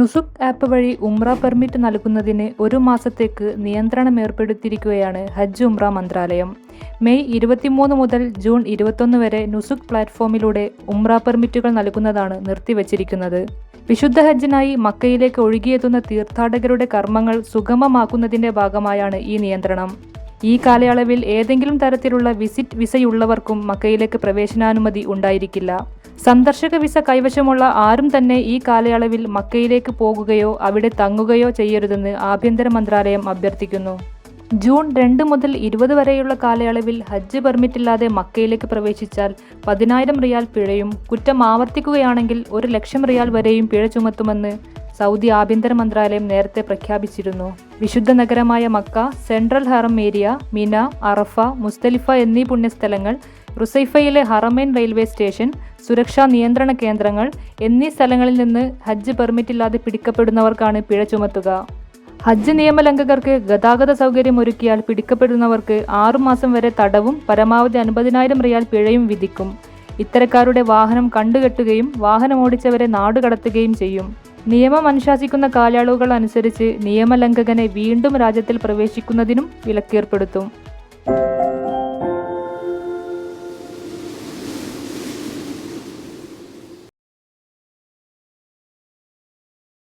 Nusuk app വഴി ഉംറ permit നൽകുന്നതിന് ഒരു മാസത്തേക്ക് നിയന്ത്രണം ഏർപ്പെടുത്തിയിരിക്കുകയാണ് ഹജ്ജ് ഉംറ മന്ത്രാലയം. മെയ് ഇരുപത്തിമൂന്ന് മുതൽ ജൂൺ ഇരുപത്തൊന്ന് വരെ നുസുക് പ്ലാറ്റ്ഫോമിലൂടെ ഉംറ പെർമിറ്റുകൾ നൽകുന്നതാണ് നിർത്തിവച്ചിരിക്കുന്നത്. വിശുദ്ധ ഹജ്ജിനായി മക്കയിലേക്ക് ഒഴുകിയെത്തുന്ന തീർത്ഥാടകരുടെ കർമ്മങ്ങൾ സുഗമമാക്കുന്നതിന്റെ ഭാഗമായാണ് ഈ നിയന്ത്രണം. ഈ കാലയളവിൽ ഏതെങ്കിലും തരത്തിലുള്ള വിസിറ്റ് വിസയുള്ളവർക്കും മക്കയിലേക്ക് പ്രവേശനാനുമതി ഉണ്ടായിരിക്കില്ല. സന്ദർശക വിസ കൈവശമുള്ള ആരും തന്നെ ഈ കാലയളവിൽ മക്കയിലേക്ക് പോകുകയോ അവിടെ തങ്ങുകയോ ചെയ്യരുതെന്ന് ആഭ്യന്തര മന്ത്രാലയം അഭ്യർത്ഥിക്കുന്നു. ജൂൺ രണ്ട് മുതൽ ഇരുപത് വരെയുള്ള കാലയളവിൽ ഹജ്ജ് പെർമിറ്റില്ലാതെ മക്കയിലേക്ക് പ്രവേശിച്ചാൽ പതിനായിരം റിയാൽ പിഴയും കുറ്റം ആവർത്തിക്കുകയാണെങ്കിൽ ഒരു ലക്ഷം റിയാൽ വരെയും പിഴ ചുമത്തുമെന്ന് സൗദി ആഭ്യന്തര മന്ത്രാലയം നേരത്തെ പ്രഖ്യാപിച്ചിരുന്നു. വിശുദ്ധ നഗരമായ മക്ക സെൻട്രൽ ഹറം ഏരിയ മിന അറഫ മുസ്തലിഫ എന്നീ പുണ്യസ്ഥലങ്ങൾ റുസൈഫയിലെ ഹറമൈൻ റെയിൽവേ സ്റ്റേഷൻ സുരക്ഷാ നിയന്ത്രണ കേന്ദ്രങ്ങൾ എന്നീ സ്ഥലങ്ങളിൽ നിന്ന് ഹജ്ജ് പെർമിറ്റ് ഇല്ലാതെ പിടിക്കപ്പെടുന്നവർക്കാണ് പിഴ ചുമത്തുക. ഹജ്ജ് നിയമലംഘകർക്ക് ഗതാഗത സൗകര്യം ഒരുക്കിയാൽ പിടിക്കപ്പെടുന്നവർക്ക് ആറുമാസം വരെ തടവും പരമാവധി അൻപതിനായിരം റിയാൽ പിഴയും വിധിക്കും. ഇത്തരക്കാരുടെ വാഹനം കണ്ടുകെട്ടുകയും വാഹനമോടിച്ചവരെ നാടുകടത്തുകയും ചെയ്യും. നിയമം അനുശാസിക്കുന്ന കാലയളവുകൾ അനുസരിച്ച് നിയമലംഘകനെ വീണ്ടും രാജ്യത്തിൽ പ്രവേശിക്കുന്നതിനും വിലക്കേർപ്പെടുത്തും.